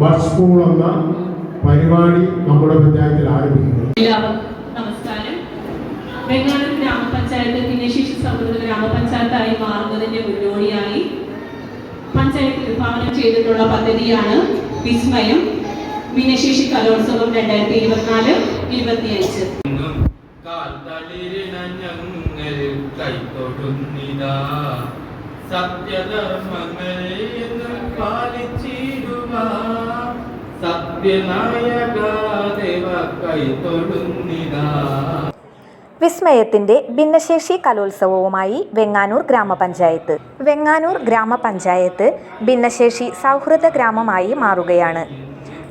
Bud school എന്ന പരിപാടി നമ്മുടെ പഞ്ചായത്തിൽ ആരംഭിക്കുന്നത് എല്ലാവർക്കും നമസ്കാരം. വെങ്ങാനൂർ ഗ്രാമപഞ്ചായത്ത് ഭിന്നശേഷി സൗഹൃദ ഗ്രാമപഞ്ചായത്തായി മാറുന്നതിന്റെ മുന്നോടിയായി പഞ്ചായത്ത് വിഭാവനം ചെയ്തിട്ടുള്ള പദ്ധതിയാണ് വിസ്മയം ഭിന്നശേഷി കലോത്സവം രണ്ടായിരത്തി ഇരുപത്തിനാല് ഇരുപത്തിയഞ്ച്. എന്നും കാൽത്തളിരിന വിസ്മയത്തിന്റെ ഭിന്നശേഷി കലോത്സവവുമായി വെങ്ങാനൂർ ഗ്രാമപഞ്ചായത്ത്. വെങ്ങാനൂർ ഗ്രാമപഞ്ചായത്ത് ഭിന്നശേഷി സൗഹൃദ ഗ്രാമമായി മാറുകയാണ്.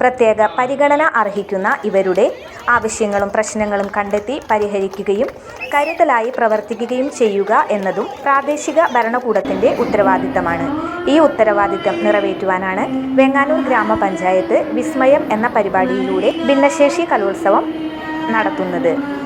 പ്രത്യേക പരിഗണന അർഹിക്കുന്ന ഇവരുടെ ആവശ്യങ്ങളും പ്രശ്നങ്ങളും കണ്ടെത്തി പരിഹരിക്കുകയും കരുതലായി പ്രവർത്തിക്കുകയും ചെയ്യുക എന്നതും പ്രാദേശിക ഭരണകൂടത്തിന്റെ ഉത്തരവാദിത്തമാണ്. ഈ ഉത്തരവാദിത്തം നിറവേറ്റുവാനാണ് വെങ്ങാനൂർ ഗ്രാമപഞ്ചായത്ത് വിസ്മയം എന്ന പരിപാടിയിലൂടെ ഭിന്നശേഷി കലോത്സവം നടത്തുന്നത്.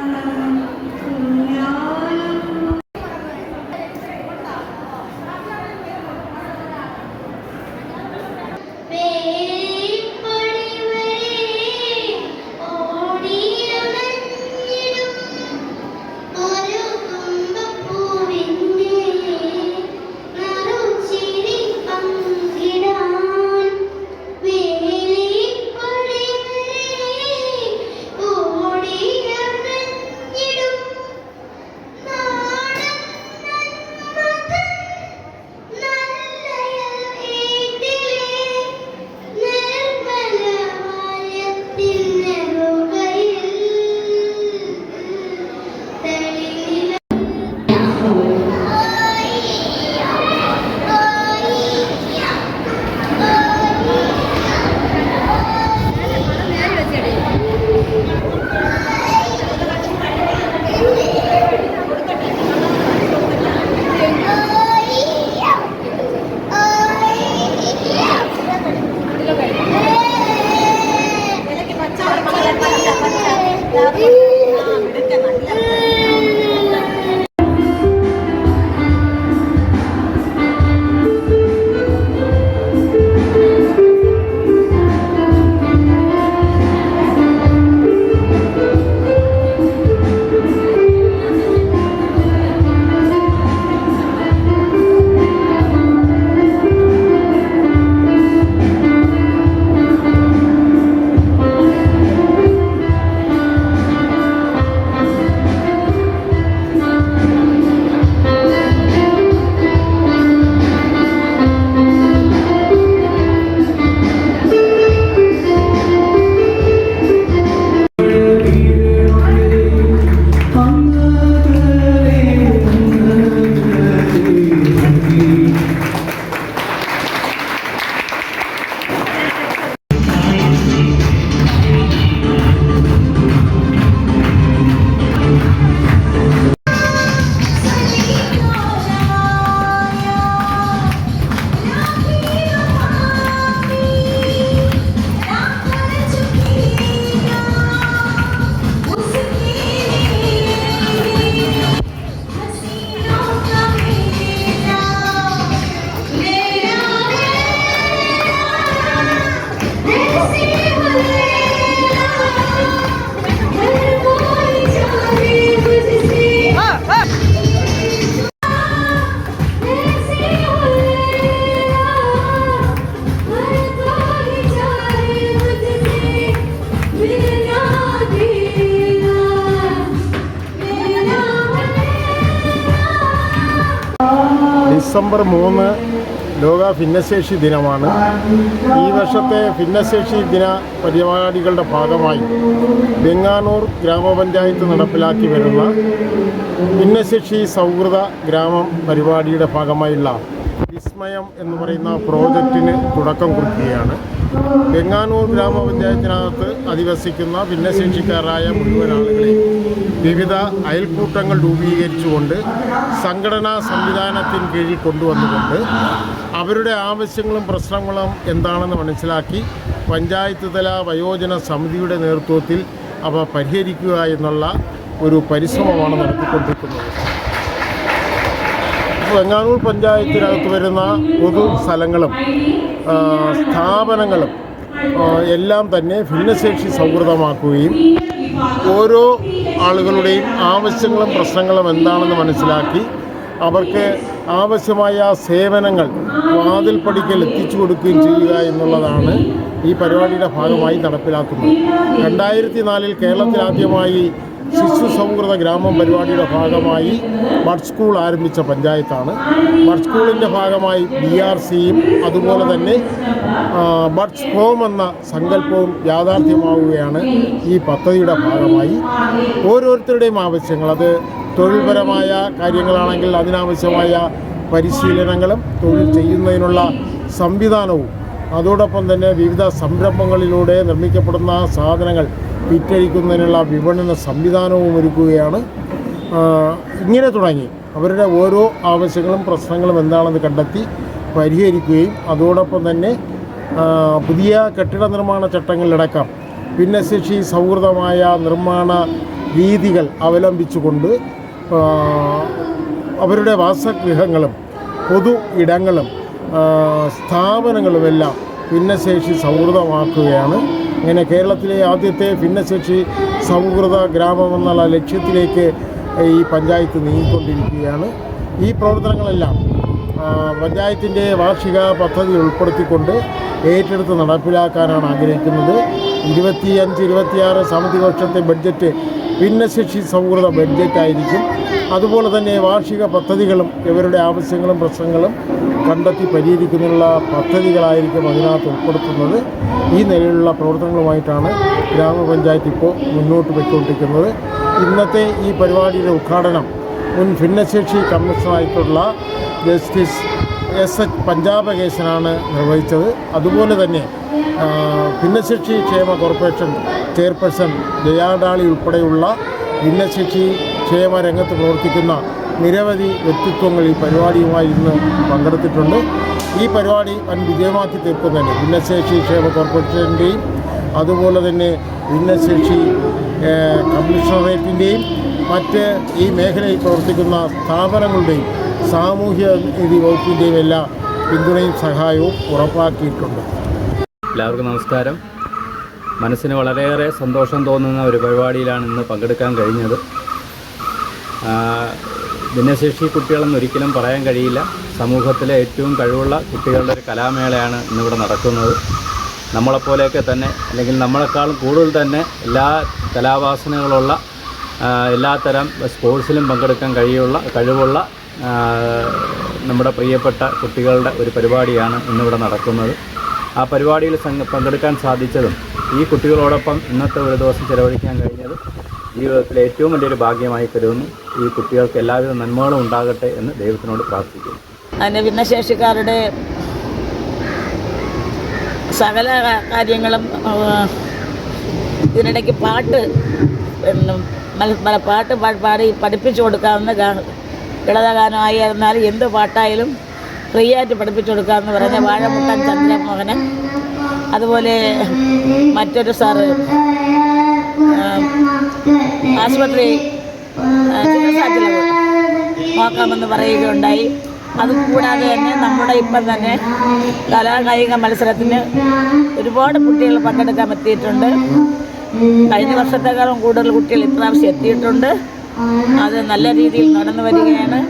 ഡിസംബർ മൂന്ന് ലോക ഭിന്നശേഷി ദിനമാണ്. ഈ വർഷത്തെ ഭിന്നശേഷി ദിന പരിപാടികളുടെ ഭാഗമായി വെങ്ങാനൂർ ഗ്രാമപഞ്ചായത്ത് നടപ്പിലാക്കി വരുന്ന ഭിന്നശേഷി സൗഹൃദ ഗ്രാമം പരിപാടിയുടെ ഭാഗമായുള്ള വിസ്മയം എന്ന് പറയുന്ന പ്രോജക്റ്റിന് തുടക്കം കുറിക്കുകയാണ്. വെങ്ങാനൂർ ഗ്രാമപഞ്ചായത്തിനകത്ത് അധിവസിക്കുന്ന ഭിന്നശേഷിക്കാരായ മുഴുവൻ ആളുകളെയും വിവിധ അയൽക്കൂട്ടങ്ങൾ രൂപീകരിച്ചുകൊണ്ട് സംഘടനാ സംവിധാനത്തിന് കീഴിൽ കൊണ്ടുവന്നുകൊണ്ട് അവരുടെ ആവശ്യങ്ങളും പ്രശ്നങ്ങളും എന്താണെന്ന് മനസ്സിലാക്കി പഞ്ചായത്ത് തല വയോജന സമിതിയുടെ നേതൃത്വത്തിൽ അവ പരിഹരിക്കുക എന്നുള്ള ഒരു പരിശ്രമമാണ് നടത്തിക്കൊണ്ടിരിക്കുന്നത്. വെങ്ങാനൂർ പഞ്ചായത്തിനകത്ത് വരുന്ന പൊതു സ്ഥലങ്ങളും സ്ഥാപനങ്ങളും എല്ലാം തന്നെ ഭിന്നശേഷി സൗഹൃദമാക്കുകയും ഓരോ ആളുകളുടെയും ആവശ്യങ്ങളും പ്രശ്നങ്ങളും എന്താണെന്ന് മനസ്സിലാക്കി അവർക്ക് ആവശ്യമായ സേവനങ്ങൾ വാതിൽപ്പടിക്കൽ എത്തിച്ചു കൊടുക്കുകയും ചെയ്യുക എന്നുള്ളതാണ് ഈ പരിപാടിയുടെ ഭാഗമായി നടപ്പിലാക്കുന്നത്. രണ്ടായിരത്തി നാലിൽ കേരളത്തിൽ ആദ്യമായി ശിശു സൗഹൃദ ഗ്രാമം പരിപാടിയുടെ ഭാഗമായി ബഡ് സ്കൂൾ ആരംഭിച്ച പഞ്ചായത്താണ്. ബഡ് സ്കൂളിന്റെ ഭാഗമായി ബി ആർ സിയും അതുപോലെ തന്നെ ബഡ്സ് ഹോം എന്ന സങ്കല്പവും യാഥാർത്ഥ്യമാവുകയാണ് ഈ പദ്ധതിയുടെ ഭാഗമായി. ഓരോരുത്തരുടെയും ആവശ്യങ്ങൾ അത് തൊഴിൽപരമായ കാര്യങ്ങളാണെങ്കിൽ അതിനാവശ്യമായ പരിശീലനങ്ങളും തൊഴിൽ ചെയ്യുന്നതിനുള്ള സംവിധാനവും അതോടൊപ്പം തന്നെ വിവിധ സംരംഭങ്ങളിലൂടെ നിർമ്മിക്കപ്പെടുന്ന സാധനങ്ങൾ വിറ്റഴിക്കുന്നതിനുള്ള വിപണന സംവിധാനവും ഒരുക്കുകയാണ്. ഇങ്ങനെ തുടങ്ങി. അവരുടെ ഓരോ ആവശ്യങ്ങളും പ്രശ്നങ്ങളും എന്താണെന്ന് കണ്ടെത്തി പരിഹരിക്കുകയും അതോടൊപ്പം തന്നെ പുതിയ കെട്ടിട നിർമ്മാണ ചട്ടങ്ങളിലടക്കം ഭിന്നശേഷി സൗഹൃദമായ നിർമ്മാണ രീതികൾ അവലംബിച്ചുകൊണ്ട് അവരുടെ വാസഗൃഹങ്ങളും പൊതു ഇടങ്ങളും സ്ഥാപനങ്ങളുമെല്ലാം ഭിന്നശേഷി സൗഹൃദമാക്കുകയാണ്. അങ്ങനെ കേരളത്തിലെ ആദ്യത്തെ ഭിന്നശേഷി സൗഹൃദ ഗ്രാമം എന്നുള്ള ലക്ഷ്യത്തിലേക്ക് ഈ പഞ്ചായത്ത് നീങ്ങിക്കൊണ്ടിരിക്കുകയാണ്. ഈ പ്രവർത്തനങ്ങളെല്ലാം പഞ്ചായത്തിന്റെ വാർഷിക പദ്ധതി ഉൾപ്പെടുത്തിക്കൊണ്ട് ഏറ്റെടുത്ത് നടപ്പിലാക്കാനാണ് ആഗ്രഹിക്കുന്നത്. ഇരുപത്തിയഞ്ച് ഇരുപത്തിയാറ് സാമ്പത്തിക വർഷത്തെ ബഡ്ജറ്റ് ഭിന്നശേഷി സൗഹൃദ ബഡ്ജറ്റായിരിക്കും അതുപോലെ തന്നെ വാർഷിക പദ്ധതികളും ഇവരുടെ ആവശ്യങ്ങളും പ്രശ്നങ്ങളും കണ്ടെത്തി പരിഹരിക്കുന്നതിനുള്ള പദ്ധതികളായിരിക്കും അതിനകത്ത് ഉൾപ്പെടുത്തുന്നത്. ഈ നിലയിലുള്ള പ്രവർത്തനങ്ങളുമായിട്ടാണ് ഗ്രാമപഞ്ചായത്ത് ഇപ്പോൾ മുന്നോട്ട് പോയിക്കൊണ്ടിരിക്കുന്നത്. ഇന്നത്തെ ഈ പരിപാടിയുടെ ഉദ്ഘാടനം മുൻ ഭിന്നശേഷി കമ്മീഷണറായിട്ടുള്ള ജസ്റ്റിസ് എസ് എച്ച് പഞ്ചാബകേശനാണ് നിർവഹിച്ചത്. അതുപോലെ തന്നെ ഭിന്നശേഷി ക്ഷേമ കോർപ്പറേഷൻ ചെയർപേഴ്സൺ ജയാഡാളി ഉൾപ്പെടെയുള്ള ഭിന്നശേഷി ക്ഷേമ രംഗത്ത് പ്രവർത്തിക്കുന്ന നിരവധി വ്യക്തിത്വങ്ങൾ ഈ പരിപാടിയുമായി ഇന്ന് പങ്കെടുത്തിട്ടുണ്ട്. ഈ പരിപാടി വൻ വിജയമാക്കി തീർക്കുന്നതിന് ഭിന്നശേഷി ക്ഷേമ കോർപ്പറേഷന്റെയും അതുപോലെ തന്നെ ഭിന്നശേഷി കമ്മീഷണറേറ്റിന്റെയും മറ്റ് ഈ മേഖലയിൽ പ്രവർത്തിക്കുന്ന സ്ഥാപനങ്ങളുടെയും സാമൂഹ്യ നീതി വകുപ്പിന്റെയും എല്ലാ പിന്തുണയും സഹായവും ഉറപ്പാക്കിയിട്ടുണ്ട്. എല്ലാവർക്കും നമസ്കാരം. മനസ്സിന് വളരെയേറെ സന്തോഷം തോന്നുന്ന ഒരു പരിപാടിയിലാണ് ഇന്ന് പങ്കെടുക്കാൻ കഴിഞ്ഞത്. ഭിന്നശേഷി കുട്ടികളെന്ന് ഒരിക്കലും പറയാൻ കഴിയില്ല. സമൂഹത്തിലെ ഏറ്റവും കഴിവുള്ള കുട്ടികളുടെ ഒരു കലാമേളയാണ് ഇന്നിവിടെ നടക്കുന്നത്. നമ്മളെപ്പോലെയൊക്കെ തന്നെ അല്ലെങ്കിൽ നമ്മളെക്കാളും കൂടുതൽ തന്നെ എല്ലാ കലാവാസനകളുള്ള എല്ലാത്തരം സ്പോർട്സിലും പങ്കെടുക്കാൻ കഴിയുള്ള കഴിവുള്ള നമ്മുടെ പ്രിയപ്പെട്ട കുട്ടികളുടെ ഒരു പരിപാടിയാണ് ഇന്നിവിടെ നടക്കുന്നത്. ആ പരിപാടിയിൽ പങ്കെടുക്കാൻ സാധിച്ചതും ഈ കുട്ടികളോടൊപ്പം ഇന്നത്തെ ഒരു ദിവസം ചെലവഴിക്കാൻ കഴിഞ്ഞതും ജീവിതത്തിലെ ഏറ്റവും വലിയൊരു ഭാഗ്യമായി കരുതുന്നു. ഈ കുട്ടികൾക്ക് എല്ലാവിധ നന്മകളും ഉണ്ടാകട്ടെ എന്ന് ദൈവത്തിനോട് പ്രാർത്ഥിക്കുന്നു. അതിന് ഭിന്നശേഷിക്കാരുടെ സകല കാര്യങ്ങളും ഇതിനിടയ്ക്ക് പാട്ട് മല- പാട്ട് പാടി പഠിപ്പിച്ചു കൊടുക്കാവുന്ന ഗാ- ലളിതഗാനമായിരുന്നാലും എന്ത് പാട്ടായാലും ഫ്രീ ആയിട്ട് പഠിപ്പിച്ചു കൊടുക്കാമെന്ന് പറഞ്ഞ വാഴമുട്ടൻ ചന്ദ്രമോഹനൻ അതുപോലെ മറ്റൊരു സാറ് ആശുപത്രി ചികിത്സാ ചിലവ് നോക്കാമെന്ന് പറയുകയുണ്ടായി. അതുകൂടാതെ തന്നെ നമ്മുടെ ഇപ്പം തന്നെ കലാകായിക മത്സരത്തിന് ഒരുപാട് കുട്ടികൾ പങ്കെടുക്കാൻ എത്തിയിട്ടുണ്ട്. കഴിഞ്ഞ വർഷത്തെക്കാളും കൂടുതൽ കുട്ടികൾ ഇപ്രാവശ്യം എത്തിയിട്ടുണ്ട്. അത് നല്ല രീതിയിൽ നടന്നു വരികയാണ്.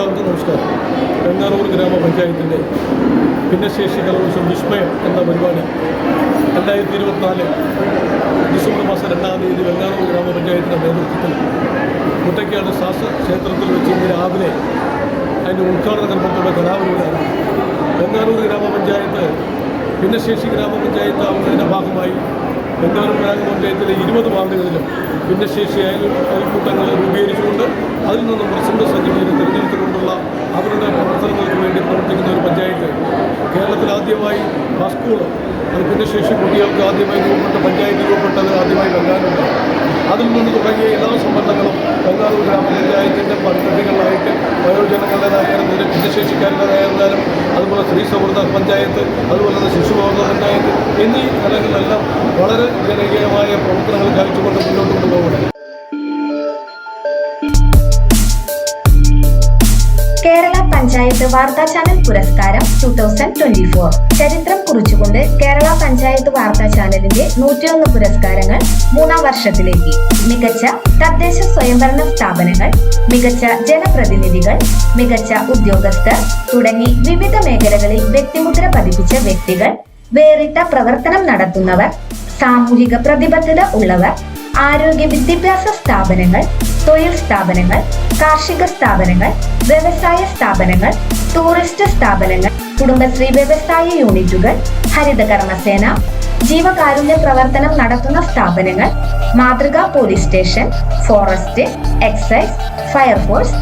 എല്ലാവർക്കും നമസ്കാരം. വെങ്ങാറൂർ ഗ്രാമപഞ്ചായത്തിന്റെ ഭിന്നശേഷി കലോത്സവം വിസ്മയം എന്ന പരിപാടി രണ്ടായിരത്തി ഇരുപത്തിനാല് ഡിസംബർ മാസം രണ്ടാം തീയതി വെങ്ങാറൂർ ഗ്രാമപഞ്ചായത്തിന്റെ നേതൃത്വത്തിൽ മുട്ടയ്ക്കാട് ശാസ്ത്ര ക്ഷേത്രത്തിൽ വെച്ച് ഇന്ന് രാവിലെ അതിന്റെ ഉദ്ഘാടന കൽപ്പത്തോടെ കലാപരിപാടിയാണ് വെങ്ങാറൂർ ഗ്രാമപഞ്ചായത്ത് ഭിന്നശേഷി ഗ്രാമപഞ്ചായത്ത് ആവുന്നതിന്റെ ഭാഗമായി വെങ്ങാറൂർ ഗ്രാമപഞ്ചായത്തിലെ ഇരുപത് വാർഡുകളിലും ഭിന്നശേഷി അയൽ അയൽക്കൂട്ടങ്ങൾ രൂപീകരിച്ചുകൊണ്ട് അതിൽ നിന്നും പ്രസിഡന്റ് സജീവിനെ തിരഞ്ഞെടുത്തുകൊണ്ടുള്ള അവരുടെ പ്രവർത്തനങ്ങൾക്ക് വേണ്ടി പ്രവർത്തിക്കുന്ന ഒരു പഞ്ചായത്ത് കേരളത്തിൽ ആദ്യമായി ഭിന്നശേഷി കുട്ടികൾക്ക് ആദ്യമായി രൂപപ്പെട്ട പഞ്ചായത്ത് രൂപപ്പെട്ടത് ആദ്യമായി വെങ്ങാറുണ്ട് അതിൽ നിന്ന് തുടങ്ങിയ എല്ലാ സംബന്ധങ്ങളും ബംഗാളൂർ ഗ്രാമപഞ്ചായത്തിന്റെ പദ്ധതികളിലായിട്ട് വയോജനങ്ങളുടേതായാലും ഒരു ഭിന്നശേഷിക്കാരുടേതായിരുന്നാലും അതുപോലെ സ്ത്രീ സൗഹൃദ പഞ്ചായത്ത് അതുപോലെ തന്നെ ശിശു സൗഹൃദ പഞ്ചായത്ത് എന്നീ തലങ്ങളിലെല്ലാം വളരെ ജനകീയമായ പ്രവർത്തനങ്ങൾ കാഴ്ചകൊണ്ട് മുന്നോട്ട് കൊണ്ടുപോകുന്നത് കേരള പഞ്ചായത്ത് വാർത്താ ചാനൽ പുരസ്കാരം ടു തൗസൻഡ് ട്വന്റി ഫോർ ചരിത്രം കുറിച്ചുകൊണ്ട് കേരള പഞ്ചായത്ത് വാർത്താ ചാനലിന്റെ നൂറ്റിയൊന്ന് പുരസ്കാരങ്ങൾ മൂന്നാം വർഷത്തിലേക്ക്. മികച്ച തദ്ദേശ സ്വയംഭരണ സ്ഥാപനങ്ങൾ മികച്ച ജനപ്രതിനിധികൾ മികച്ച ഉദ്യോഗസ്ഥർ തുടങ്ങി വിവിധ മേഖലകളിൽ വ്യക്തിമുദ്ര പതിപ്പിച്ച വ്യക്തികൾ വേറിട്ട പ്രവർത്തനം നടത്തുന്നവർ സാമൂഹിക പ്രതിബദ്ധത ഉള്ളവർ ആരോഗ്യ വിദ്യാഭ്യാസ സ്ഥാപനങ്ങൾ തൊഴിൽ സ്ഥാപനങ്ങൾ കാർഷിക സ്ഥാപനങ്ങൾ വ്യവസായ സ്ഥാപനങ്ങൾ ടൂറിസ്റ്റ് സ്ഥാപനങ്ങൾ കുടുംബശ്രീ വ്യവസായ യൂണിറ്റുകൾ ഹരിത കർമ്മസേന ജീവകാരുണ്യ പ്രവർത്തനം നടത്തുന്ന സ്ഥാപനങ്ങൾ മാതൃകാ police station forest excise fire force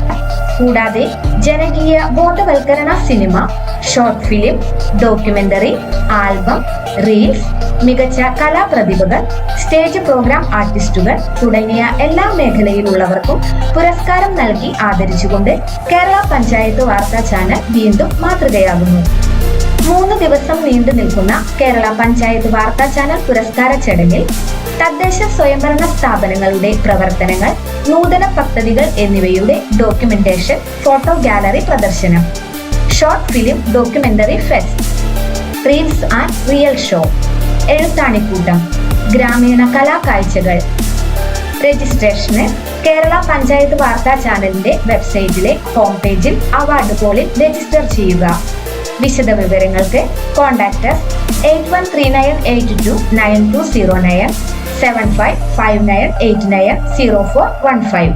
കൂടാതെ ജനകീയ ബോധവൽക്കരണ cinema short film documentary album reels മികച്ച കലാപ്രതിഭകൾ സ്റ്റേജ് പ്രോഗ്രാം ആർട്ടിസ്റ്റുകൾ തുടങ്ങിയ എല്ലാ മേഖലയിലുള്ളവർക്കും പുരസ്കാരം നൽകി ആദരിച്ചുകൊണ്ട് കേരള പഞ്ചായത്ത് വാർത്താ ചാനൽ വീണ്ടും മാതൃകയാകുന്നു. മൂന്ന് ദിവസം നീണ്ടു നിൽക്കുന്ന കേരള പഞ്ചായത്ത് വാർത്താ ചാനൽ പുരസ്കാര ചടങ്ങിൽ തദ്ദേശ സ്വയംഭരണ സ്ഥാപനങ്ങളുടെ പ്രവർത്തനങ്ങൾ നൂതന പദ്ധതികൾ എന്നിവയുടെ ഡോക്യുമെന്റേഷൻ ഫോട്ടോ ഗാലറി പ്രദർശനം short film documentary fest reels and real show എഴുത്താണിക്കൂട്ടം ഗ്രാമീണ കലാകാഴ്ചകൾ രജിസ്ട്രേഷന് കേരള പഞ്ചായത്ത് വാർത്താ ചാനലിന്റെ വെബ്സൈറ്റിലെ ഹോം പേജിൽ അവാർഡ് കോളിൽ രജിസ്റ്റർ ചെയ്യുക. വിശദ വിവരങ്ങൾക്ക് contact eight one three nine eight two nine two zero nine seven five five nine eight nine zero four one five